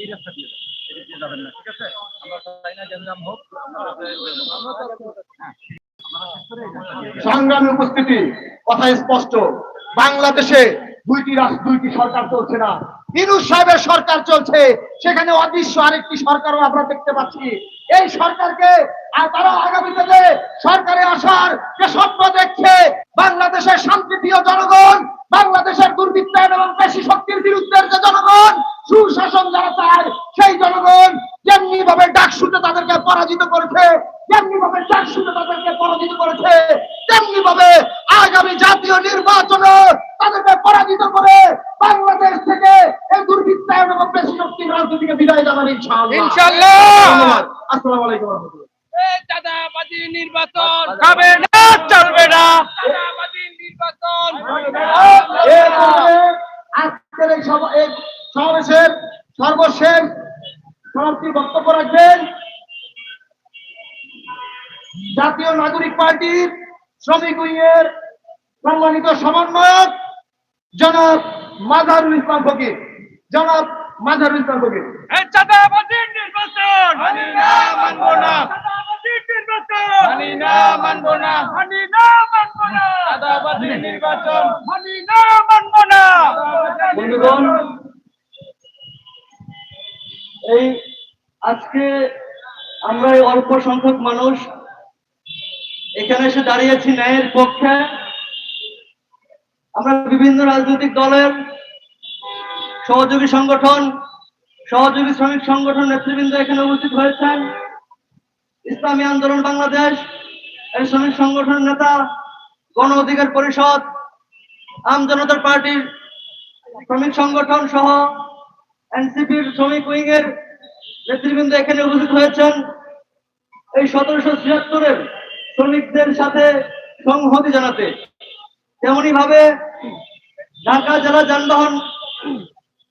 এই রাস্তা দিয়ে যাবেন এদিক যাবেন না, ঠিক আছে? আমরা চাই না গ্যাঞ্জাম হোক হ্যাঁ আপনারা শেষ করে এই রাস্তা দিয়ে যাবেন। সংগ্রামী উপস্থিতি, কথা স্পষ্ট। বাংলাদেশে দুইটি রাষ্ট্র দুইটি সরকার চলছে না। ইনুস সাহেবের সরকার চলছে, সেখানে অদৃশ্য আরেকটি সরকারও আমরা দেখতে পাচ্ছি। এই সরকারকে, আর তারা আগামী দিনে সরকারে আসার যে স্বপ্ন দেখছে, বাংলাদেশের শান্তিপ্রিয় জনগণ, বাংলাদেশের দুর্বৃত্তায়ন এবং পেশি শক্তির বিরুদ্ধে যে জনগণ সুশাসন যারা চায় সেই জনগণ যেমনি ভাবে ডাক ডাকসুতে তাদেরকে পরাজিত করেছে যেমনি ভাবে ডাকসুতে তাদেরকে পরাজিত করেছে তেমনি ভাবে আগামী জাতীয় নির্বাচনে তাদেরকে পরাজিত করে বাংলাদেশ থেকে এই দুর্বৃত্তায়ন এবং পেশি শক্তির রাজনীতিকে বিদায় জানান ইনশাআল্লাহ। ইনশাআল্লাহ। ধন্যবাদ। আসসালামু আলাইকুম নির্বাচন! হবে না চলবে না। চাঁদাবাজি নির্বাচন! আজকের এই সভা এই সমাবেশের সর্বশেষ সমাপ্তি বক্তব্য রাখবেন জাতীয় নাগরিক পার্টির শ্রমিক উইংয়ের সম্মানিত সমন্বয়ক জনাব মাজারুল ইসলাম ফকির। জনাব মাজারুল ইসলাম ফকির। সংখ্যক মানুষ এখানে এসে দাঁড়িয়েছি ন্যায়ের পক্ষে। আমরা বিভিন্ন রাজনৈতিক দলের সহযোগী সংগঠন, সহযোগী শ্রমিক সংগঠন নেতৃবৃন্দ এখানে উপস্থিত হয়েছেন। ইসলামী আন্দোলন বাংলাদেশ এই শ্রমিক সংগঠনের নেতা, গণ অধিকার পরিষদ, আম জনতার পার্টির শ্রমিক সংগঠন সহ এনসিপির শ্রমিক উইং এর নেতৃবৃন্দ এখানে উপস্থিত হয়েছেন। এই সতেরোশো ছিয়াত্তরের শ্রমিকদের সাথে সংহতি জানাতে তেমনি ভাবে ঢাকা জেলা যানবাহন,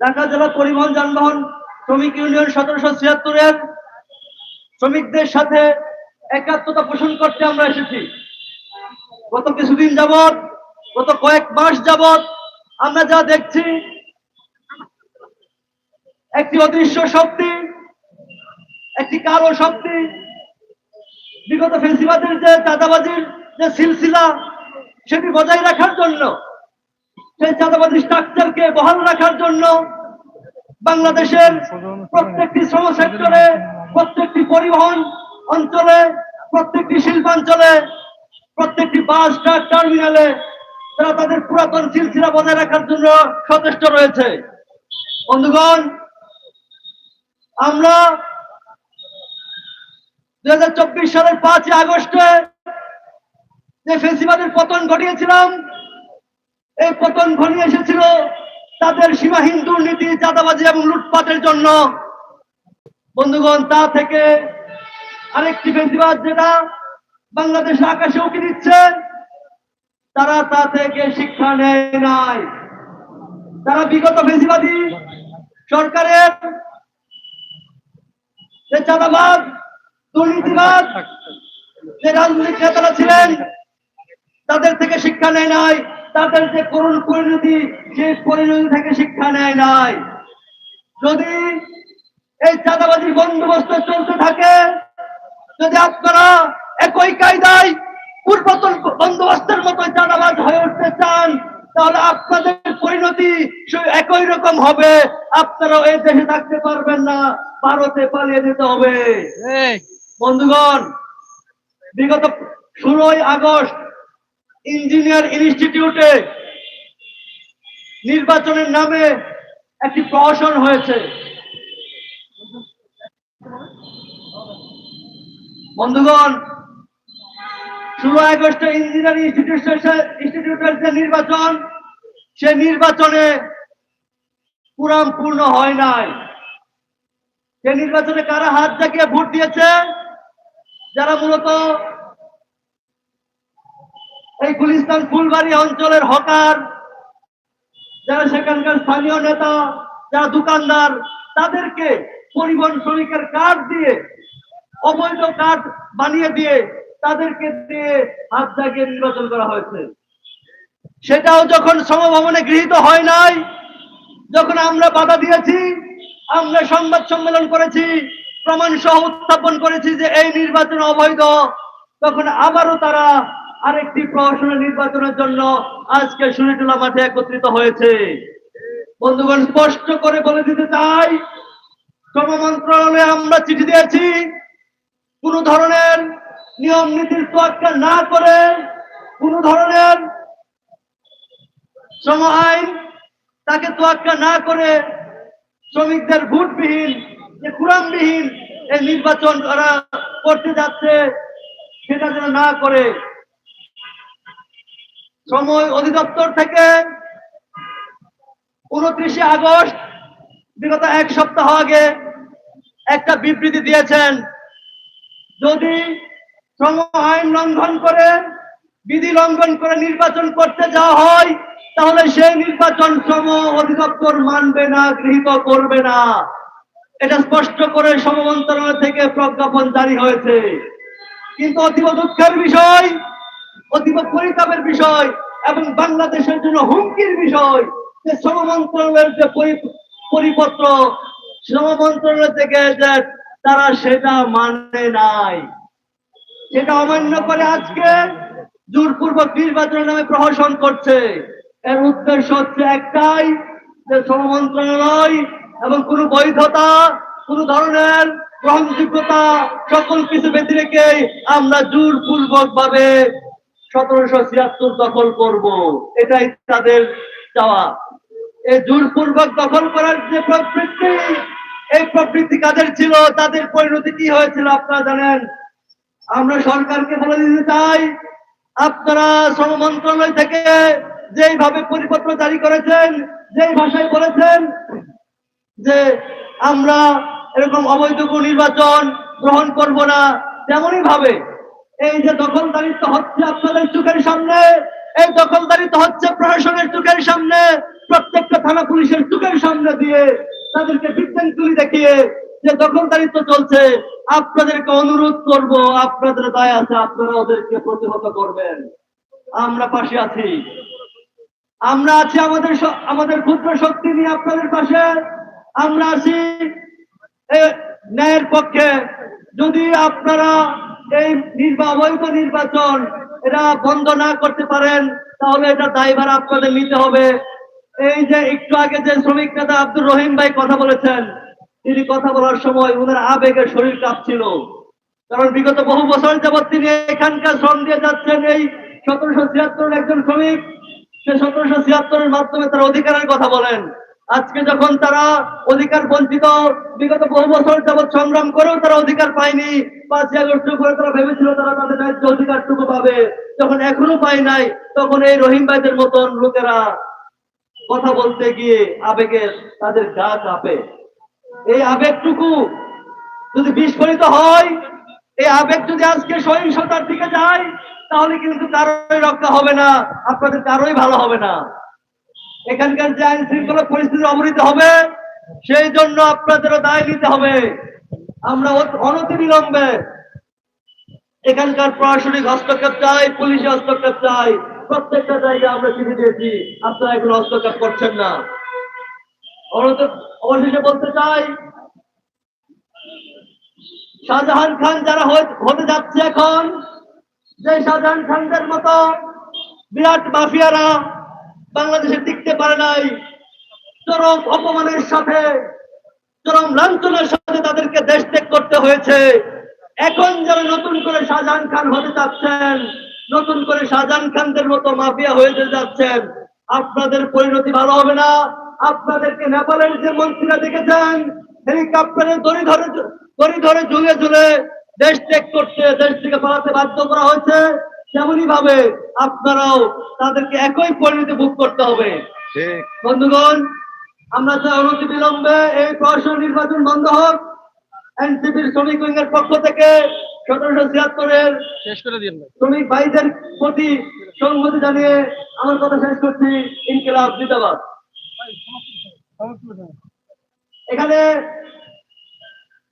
ঢাকা জেলা পরিবহন যানবাহন শ্রমিক ইউনিয়ন সতেরোশো ছিয়াত্তরের শ্রমিকদের সাথে একাত্মতা পোষণ করতে আমরা এসেছি। গত কিছুদিন যাবৎ, গত কয়েক মাস যাবৎ আমরা যা দেখছি, একটি অদৃশ্য শক্তি, একটি কালো শক্তি বিগত ফেসিবাদের যে চাঁদাবাজির যে সিলসিলা, সেটি বজায় রাখার জন্য, সেই চাঁদাবাজি স্ট্রাকচারকে বহাল রাখার জন্য বাংলাদেশের প্রত্যেকটি শ্রম সেক্টরে, প্রত্যেকটি পরিবহন অঞ্চলে, প্রত্যেকটি শিল্পাঞ্চলে, প্রত্যেকটি বাস, ট্রাক, টার্মিনালে তারা তাদের পুরাতন সিলসিলা বজায় রাখার জন্য সচেষ্ট রয়েছে। বন্ধুগণ, আমরা সালের আগস্টে যে পতন ঘটিয়েছিলাম, এই পতন এসেছিল তাদের সীমাহীন দুর্নীতি, চাঁদাবাজি এবং লুটপাটের জন্য। বন্ধুগণ, তা থেকে আরেকটি ফেসিবাদ যেটা বাংলাদেশ আকাশে উকি দিচ্ছে, তারা তা থেকে শিক্ষা নেয় নাই। তারা বিগত ফেসিবাদী সরকারের যে চাঁদাবাদ ছিলেন, তাদের থেকে শিক্ষা নেয় নাই, তাদের যে করুণ পরিণতি সেই পরিণতি থেকে শিক্ষা নেয় নাই। যদি এই বন্দোবস্ত চলতে থাকে, যদি আপনারা একই কায়দায় পূর্বতন বন্দোবস্তের মতো চাঁদাবাজ হয়ে উঠতে চান, তাহলে আপনাদের পরিণতি একই রকম হবে। আপনারা এই দেশে থাকতে পারবেন না, ভারতে পালিয়ে যেতে হবে। বন্ধুগণ, বিগত ষোলোই আগস্ট ইঞ্জিনিয়ার ইনস্টিটিউটে নির্বাচনের নামে একটি প্রহসন হয়েছে। বন্ধুগণ ষোলো আগস্টে ইঞ্জিনিয়ারিং ইনস্টিটিউশন ইনস্টিটিউটের যে নির্বাচন, সে নির্বাচনে পুরাম পূর্ণ হয় নাই। সে নির্বাচনে কারা হাত জাগিয়ে ভোট দিয়েছে? যারা মূলত এই গুলিস্তান ফুলবাড়ি অঞ্চলের হকার, যারা সেখানকার স্থানীয় নেতা, যারা দোকানদার, তাদেরকে পরিবহন শ্রমিকের কার্ড দিয়ে, অবৈধ কার্ড বানিয়ে দিয়ে তাদেরকে দিয়ে হাত জাগিয়ে নির্বাচন করা হয়েছে। সেটাও যখন সমভবনে গৃহীত হয় নাই, যখন আমরা বাধা দিয়েছি, আমরা সংবাদ সম্মেলন করেছি প্রমাণ সহ উত্থাপন করেছি যে এই নির্বাচন অবৈধ। তখন আবারও তারা আরেকটি প্রহসনের নির্বাচনের জন্য আজকে সুরিটুলা মাঠে একত্রিত হয়েছে। বন্ধুগণ, স্পষ্ট করে বলে দিতে চাই শ্রম মন্ত্রণালয়ে আমরা চিঠি দিয়েছি, কোন ধরনের নিয়ম নীতির তোয়াক্কা না করে কোন ধরনের শ্রম আইন তাকে তোয়াক্কা না করে শ্রমিকদের ভোটবিহীন যে কুরামবিহীন এই নির্বাচন করা করতে যাচ্ছে, সেটা যেন না করে। সময় অধিদপ্তর থেকে উনত্রিশে আগস্ট, বিগত এক সপ্তাহ আগে একটা বিবৃতি দিয়েছেন, যদি শ্রম আইন লঙ্ঘন করে, বিধি লঙ্ঘন করে নির্বাচন করতে যাওয়া হয়, তাহলে সেই নির্বাচন শ্রম অধিদপ্তর মানবে না, গৃহীত করবে না। এটা স্পষ্ট করে শ্রম থেকে প্রজ্ঞাপন জারি হয়েছে। কিন্তু অতীব দুঃখের বিষয়, অতীব পরিতাপের বিষয় এবং বাংলাদেশের জন্য হুমকির বিষয় যে শ্রম যে পরিপত্র শ্রম থেকে যে তারা সেটা মানে নাই। সেটা অমান্য করে আজকে জোরপূর্বক নির্বাচনের নামে প্রহসন করছে। এর উদ্দেশ্য হচ্ছে একটাই, যে শ্রম এবং কোনো বৈধতা, কোনো ধরনের গ্রহণযোগ্যতা, সকল কিছু ব্যতি রেখে আমরা জোরপূর্বক ভাবে সতেরোশো ছিয়াত্তর দখল করব। এটাই তাদের চাওয়া। এই জোরপূর্বক দখল করার যে প্রবৃত্তি, এই প্রবৃত্তি কাদের ছিল, তাদের পরিণতি কি হয়েছিল আপনারা জানেন? আমরা সরকারকে বলে দিতে চাই, আপনারা শ্রম মন্ত্রণালয় থেকে যেইভাবে পরিপত্র জারি করেছেন, যেই ভাষায় বলেছেন যে আমরা এরকম অবৈধ নির্বাচন গ্রহণ করব না তেমনই ভাবে। এই যে দখলদারিত্ব হচ্ছে আপনাদের চোখের সামনে, এই দখলদারিত্ব হচ্ছে প্রশাসনের চোখের সামনে, প্রত্যেকটা থানা পুলিশের চোখের সামনে দিয়ে তাদেরকে বিজ্ঞানগুলি দেখিয়ে যে দখলদারিত্ব চলছে, আপনাদেরকে অনুরোধ করব, আপনাদের দায় আছে, আপনারা ওদেরকে প্রতিহত করবেন। আমরা পাশে আছি। আমরা আছি আমাদের আমাদের ক্ষুদ্র শক্তি নিয়ে আপনাদের পাশে। আমরা আছি ন্যায়ের পক্ষে। যদি আপনারা এই নির্বা, অবৈধ নির্বাচন এটা বন্ধ না করতে পারেন, তাহলে এটা দায়ভার আপনাদের নিতে হবে। এই যে একটু আগে যে শ্রমিক নেতা আব্দুর রহিম ভাই কথা বলেছেন, তিনি কথা বলার সময় ওনার আবেগে শরীর কাঁপছিল। কারণ বিগত বহু বছর যাবৎ তিনি এখানকার শ্রম দিয়ে যাচ্ছেন, এই সতেরোশো ছিয়াত্তরের একজন শ্রমিক, সে সতেরোশো ছিয়াত্তরের মাধ্যমে তার অধিকারের কথা বলেন। আজকে যখন তারা অধিকার বঞ্চিত, বিগত বহু বছর যাবৎ সংগ্রাম করেও তারা অধিকার পায়নি পাঁচই আগস্ট করে তারা ভেবেছিল তারা তাদের ন্যায্য অধিকারটুকু পাবে। যখন এখনও পায় নাই, তখন এই রহিম ভাইদের মতন লোকেরা কথা বলতে গিয়ে আবেগে তাদের গা কাঁপে এই আবেগটুকু যদি বিস্ফোরিত হয়, এই আবেগ যদি আজকে সহিংসতার দিকে যায়, তাহলে কিন্তু কারোই রক্ষা হবে না, আপনাদের কারোই ভালো হবে না। এখানকার যে আইন শৃঙ্খলা পরিস্থিতি অবনীত হবে, সেই জন্য আপনাদেরও দায় নিতে হবে। আমরা অনতিবিলম্বে এখানকার প্রশাসনিক হস্তক্ষেপ চাই, পুলিশ হস্তক্ষেপ চাই। প্রত্যেকটা জায়গায় আমরা চিঠি দিয়েছি, আপনারা এগুলো হস্তক্ষেপ করছেন না। অবশেষে বলতে চাই, শাহজাহান খান যারা হতে যাচ্ছে এখন, যে শাহজাহান খানদের মতো বিরাট মাফিয়ারা বাংলাদেশে টিকতে পারে নাই। চরম অপমানের সাথে, চরম লাঞ্ছনার সাথে তাদেরকে দেশ ত্যাগ করতে হয়েছে। এখন যারা নতুন করে শাহজাহান খান হতে যাচ্ছেন, নতুন করে শাহজাহান খানদের মতো মাফিয়া হয়ে যাচ্ছেন, আপনাদের পরিণতি ভালো হবে না। আপনাদেরকে নেপালের যে মন্ত্রীরা দেখেছেন, হেলিকপ্টারে দড়ি ধরে দড়ি ধরে ঝুলে ঝুলে দেশ ত্যাগ করতে দেশ থেকে পালাতে বাধ্য করা হয়েছে। তেমনই ভাবে আপনারাও তাদেরকে একই পরিণতি ভোগ করতে হবে। ঠিক। বন্ধুগণ আমরা চাই অনতি বিলম্বে এই প্রশাসন নির্বাচন বন্ধ হোক। এনসিপির শ্রমিক উইংয়ের পক্ষ থেকে সতেরোশো ছিয়াত্তরের শেষ করে দিন শ্রমিক ভাইদের প্রতি সংহতি জানিয়ে আমার কথা শেষ করছি। ইনকিলাব জিন্দাবাদ। এখানে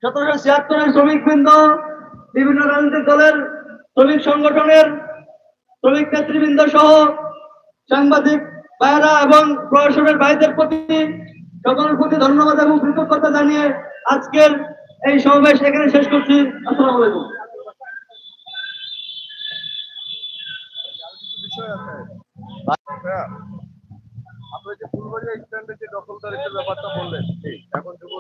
সতেরোশো ছিয়াত্তরের শ্রমিক বৃন্দ বিভিন্ন রাজনৈতিক দলের শ্রমিক সংগঠনের শ্রমিক নেতৃবৃন্দ সহ সাংবাদিক ভাইয়েরা এবং প্রশাসনের ভাইদের প্রতি সকলের প্রতি ধন্যবাদ এবং কৃতজ্ঞতা জানিয়ে আজকের এই সমাবেশ এখানে শেষ করছি। আসসালামু আলাইকুম। আপনি যে ফুলবাড়িয়া স্ট্যান্ডে যে দখলদারিত্বের ব্যাপারটা বললেন এখন যুব